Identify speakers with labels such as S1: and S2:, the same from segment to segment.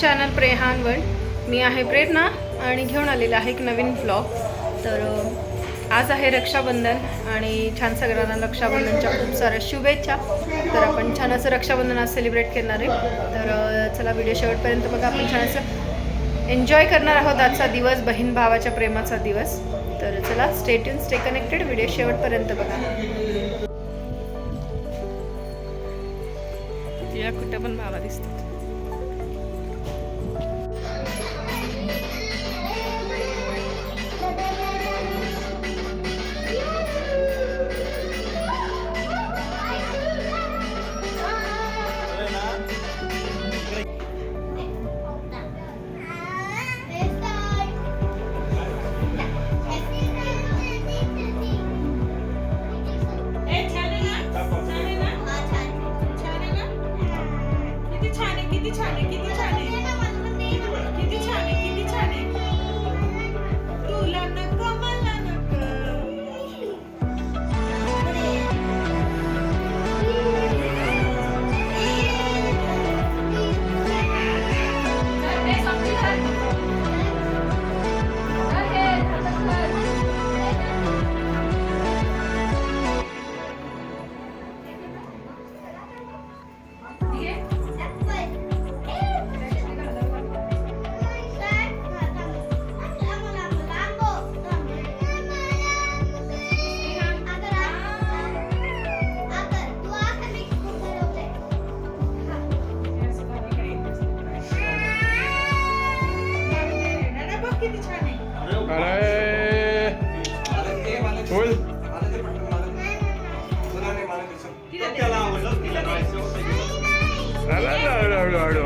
S1: Channel प्रेहानवर मी आहे प्रेरणा आणि घेऊन आलेला आहे एक नवीन ब्लॉग तर आज आहे रक्षाबंधन आणि छान सगळ्यांना रक्षाबंधनच्या खूप साऱ्या शुभेच्छा. तर आपण छान असं रक्षाबंधन आज सेलिब्रेट करणार आहे. तर चला व्हिडिओ शेवटपर्यंत बघा. आपण छान असं एन्जॉय करणार आहोत आजचा दिवस बहीण भावाच्या प्रेमाचा दिवस. तर चला स्टेट्यून स्टे कनेक्टेड व्हिडिओ शेवटपर्यंत बघा. कुठं पण भावा दिसतात.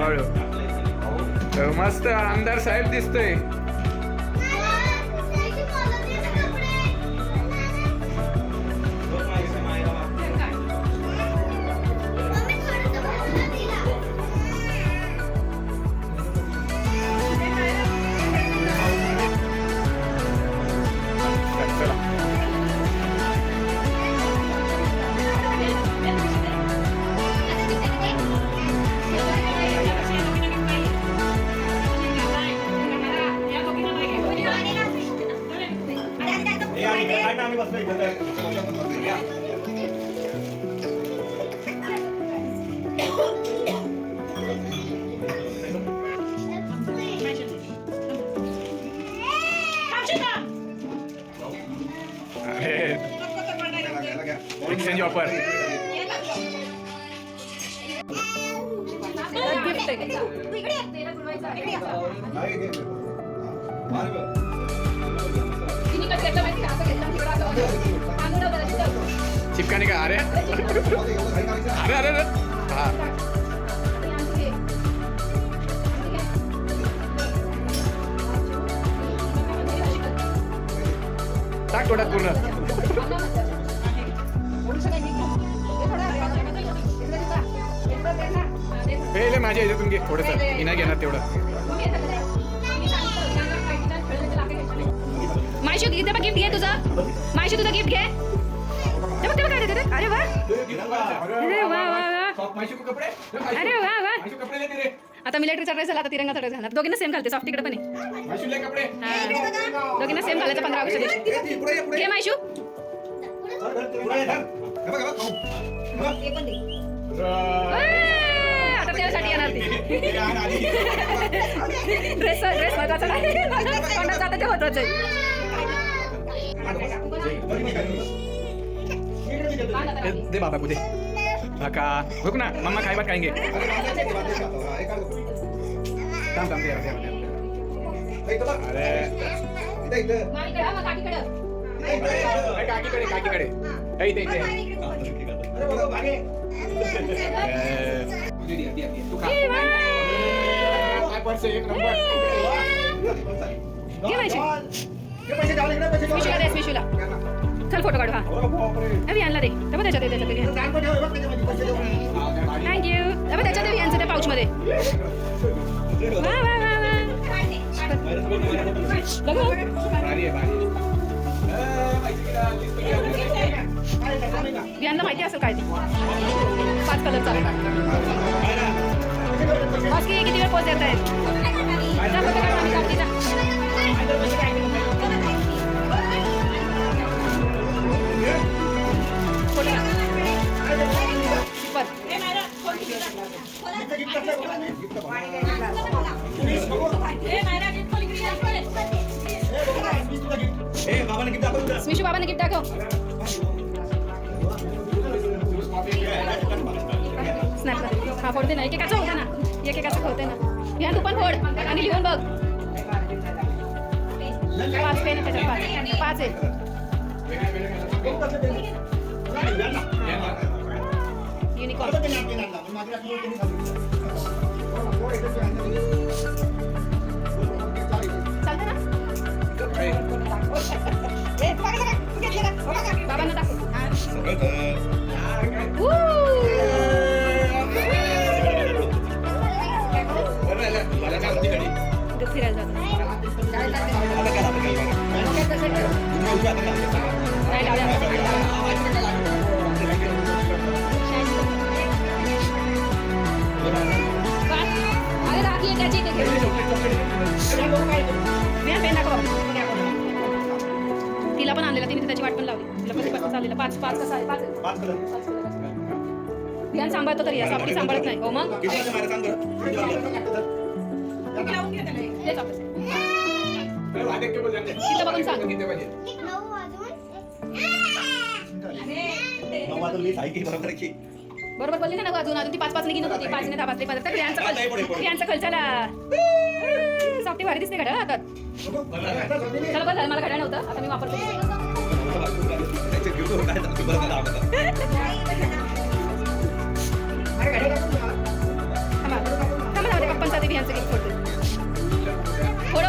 S2: हळूहळू हळू मस्त आमदार साहेब दिसतोय. अरे एक्सचेंज ऑफर
S1: गिफ्ट आहे
S2: चिपकाने का अरे अरे अरे अरे हा थोडा पूर्ण हे माझ्या ह्याच्यातून घे थोडस. मी नाही घेणार तेवढं.
S1: मायशू इथे बघ गिफ्ट घे तुझं. मायशू तुझं गिफ्ट घे. अरे वा. अरे वा. अरे वा वा
S2: कपडे लेते रे
S1: आता मिलिटरीचा ड्रेस झाला आता तिरंगाचा ड्रेस झाला दोघींना सेम घालते सॉफ्ट तिकडे पण आहे
S2: मायशू ले कपडे
S1: हा. दोघींना सेम घालायचं पंधरा ऑगस्ट दिवशी घे मायशू आता त्यासाठी येणार ती ड्रेस ड्रेस महत्त्वाचा नाही तोंडात जातं ते महत्वाचं
S2: दे दे बाबा कुठे काका बघ ना मम्मा खाई बात खाएंगे थांब थांब दे दे दे अरे अरे, काकीकडे काकीकडे ए, इथे इथे एक नंबर
S1: द्यास मिशूला चल फ़ोटो काढू हा. अभि आणला दे तेव्हा त्याच्यात दे, त्याच्यात दे. थँक्यू तेव्हा त्याच्यात दे यांचं त्या पाऊचमध्ये वा वा वा वा. बघू.
S2: आहे
S1: यांना माहिती असेल काय ते. पाच कलरचा
S3: बस की किती वेळ पोच देत आहेत जा, हा फोडते ना एकेकाचं होतं ना. एकेकाचं होते ना. घ्या तू पण फोड. आणि लिहून बघ. पाच पेन त्याच्यात पाच. पाच आहे युनिकॉर्न पाच चाललेला पाच पाच कसा आहे? पाच. पाच कलर. ध्यान सांभाळतो तरी असं आपण सांभाळत नाही. हो मग?
S4: लावून घे त्याला.
S3: तेच आपलं. तिथं बघून सांग. बरोबर बोलली ना अजून अजून ती पाच पाच निघी होती पाच ने दहा पाच पाच तर क्रियांचा
S1: आता हे पुढे,
S3: खल
S1: पुढे.
S3: क्रियांचा खल चला सॉफ्टी भारी दिसते घड्याळ हातात चला बरं झालं मला घड्याळ नव्हतं. आता मी वापरते. थांबा थांबा जाऊ दे पप्पांचा ते बियांचं गिफ्ट फोडते थोडं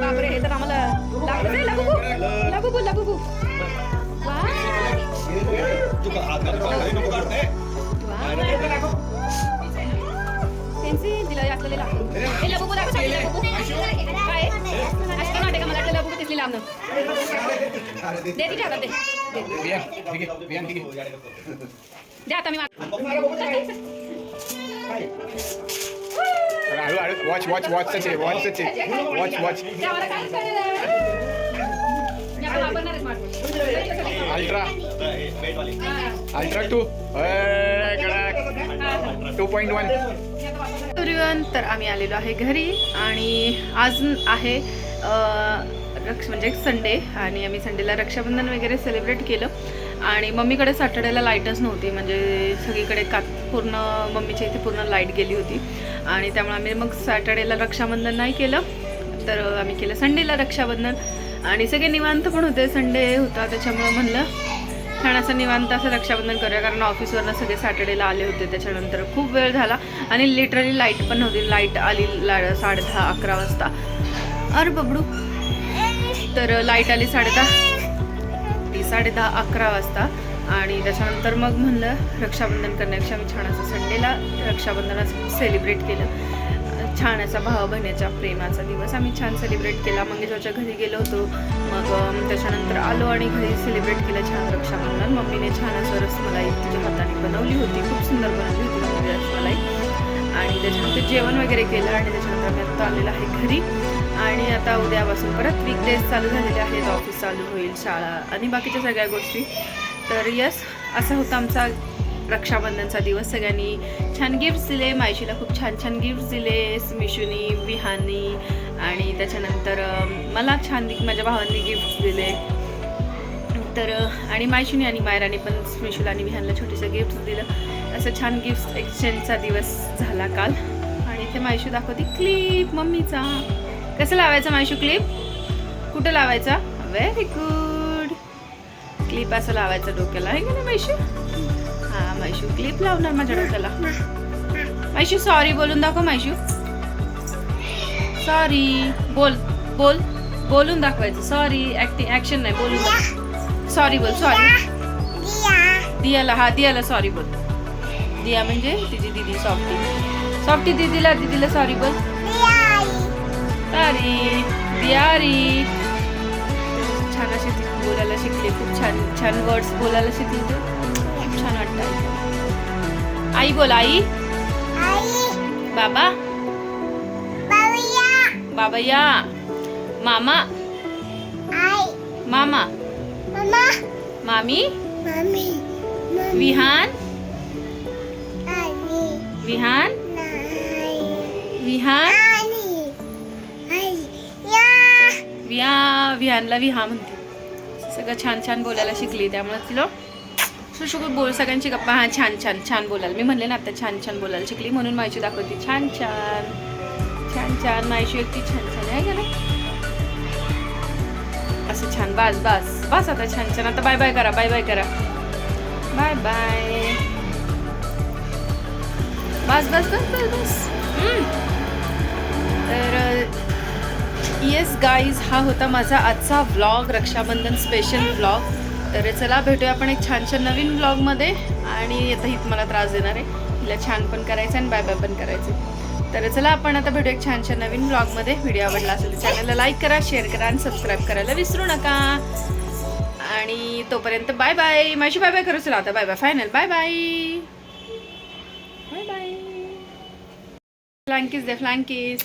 S3: बापरे हे तर आम्हाला लागतच आहे लागू लागू लागू पेन्सिल दिलं असलेले लागू हे लगू दाखव सांगितलं लगू काय अशी नाटे का मला वाटलं लगू दिसली लांबनं दे तिच्या हातात दे दे. दे आता मी माग-
S1: वॉच वॉच वॉचच आहे वॉचच आहे वॉच वॉच
S3: दे, आम्हाला काहीच कळलेलं नाही. मी आता वापरणार आहे smartphone.
S1: अल्ट्रा
S3: हा.
S1: Ultra two two point one
S3: everyone तर आम्ही आलेलो आहे घरी आणि आज आहे रक्ष म्हणजे संडे आणि आम्ही संडेला रक्षाबंधन वगैरे सेलिब्रेट केलं. आणि मम्मीकडे सॅटर्डेला लाईटच नव्हती म्हणजे सगळीकडे का पूर्ण मम्मीच्या इथे पूर्ण लाइट गेली होती. आणि त्यामुळे आम्ही मग सॅटर्डेला रक्षाबंधन नाही केलं तर आम्ही केलं संडेला रक्षाबंधन. आणि सगळे निवांत पण होते संडे होता त्याच्यामुळं म्हणलं छान असं निवांत असं रक्षाबंधन करूया कारण ऑफिसवरनं सगळे सॅटर्डेला आले होते त्याच्यानंतर खूप वेळ झाला. आणि लिटरली लाइट पण नव्हती. लाइट आली ला साडे दहा अकरा वाजता. अरे बबडू. तर लाइट आली साडे दहा ती साडे दहा अकरा वाजता. आणि त्याच्यानंतर मग म्हणलं रक्षाबंधन करण्यापेक्षा मी छान असं संडेला रक्षाबंधनाचं सेलिब्रेट केलं. छान असा भाव बहिणीच्या प्रेमाचा दिवस. आम्ही छान सेलिब्रेट केला. मंगेशच्या घरी गेलो होतो. मग त्याच्यानंतर आलो आणि घरी सेलिब्रेट केलं छान रक्षाबंधन. मम्मीने छान असं रसमलाई तिच्या हाताने बनवली होती. खूप सुंदर बनवली होती मम्मी रसमलाई. आणि त्याच्यानंतर जेवण वगैरे केलं आणि त्याच्यानंतर आम्ही आता आलेलं आहे घरी. आणि आता उद्यापासून परत वीकडेज चालू झालेले आहेत. ऑफिस चालू होईल शाळा आणि बाकीच्या सगळ्या गोष्टी. तर यस असा होता आमचा रक्षाबंधनचा दिवस. सगळ्यांनी छान गिफ्ट्स दिले. मायशीला खूप छान छान गिफ्ट्स दिले. मिशूनी बिहानी आणि त्याच्यानंतर मला छान माझ्या भावांनी गिफ्ट्स दिले. तर आणि मायशूनी आणि मायराने पण मिशूला आणि विहानला छोटीसं गिफ्ट्स दिलं. असं छान गिफ्ट एक्सचेंजचा दिवस झाला काल. आणि इथे मायशू दाखवते क्लिप मम्मीचा. कसं लावायचा मायशू क्लिप कुठं लावायचा? व्हेरी गुड क्लिप असं लावायचं डोक्याला. आहे का ना मायशू? मायशू क्लिप लावणार माझ्या डोक्याला मायशू सॉरी बोलून दाखव मायशू सॉरी बोल बोल बोलून दाखवायचं. सॉरी ऍक्टिंग ऍक्शन नाही बोलून दाखव. सॉरी बोल सॉरी दियाला हा दियाला सॉरी बोल. दिया म्हणजे तिची दिदी सॉफ्टी सॉफ्टी दिदीला दिदीला सॉरी बोल. सॉरी दियारी. छान अशी बोलायला शिकले खूप छान छान वर्ड्स बोलायला शिकले तू. आई बोल आई. बाबा. बाबा या मामा. मामा. मामी. विहान. विहान. विहान. विहा विहानला विहा म्हणते. सगळं छान छान बोलायला शिकली त्यामुळे तिला. बोल सगळ्यांची गप्पा. हा छान छान छान बोलायला मी म्हणले ना आता छान छान बोलायला शिकली म्हणून मायशी दाखवते. छान छान. छान छान. मायशी एकटी छान छान. आहे का नाही? असं छान. बस बस. बस आता छान छान. आता बाय बाय करा बाय बाय करा. बाय बाय बस बस बस बस. बस तर येस गाईज हा होता माझा आजचा व्लॉग रक्षाबंधन स्पेशल व्लॉग तर चला भेटूया आपण एक छानशा नवीन ब्लॉगमध्ये आणि आता हित मला त्रास देणार आहे. तिला छान पण करायचं आणि बाय बाय पण करायचं. तर चला आपण आता भेटू एक छानशा नवीन ब्लॉगमध्ये व्हिडिओ आवडला असेल तर चॅनलला लाईक करा शेअर करा आणि सबस्क्राईब करायला विसरू नका. आणि तोपर्यंत बाय बाय माझी बाय बाय करू चला आता bye bye final bye bye bye bye फ्लँकीज दे फ्लँकीज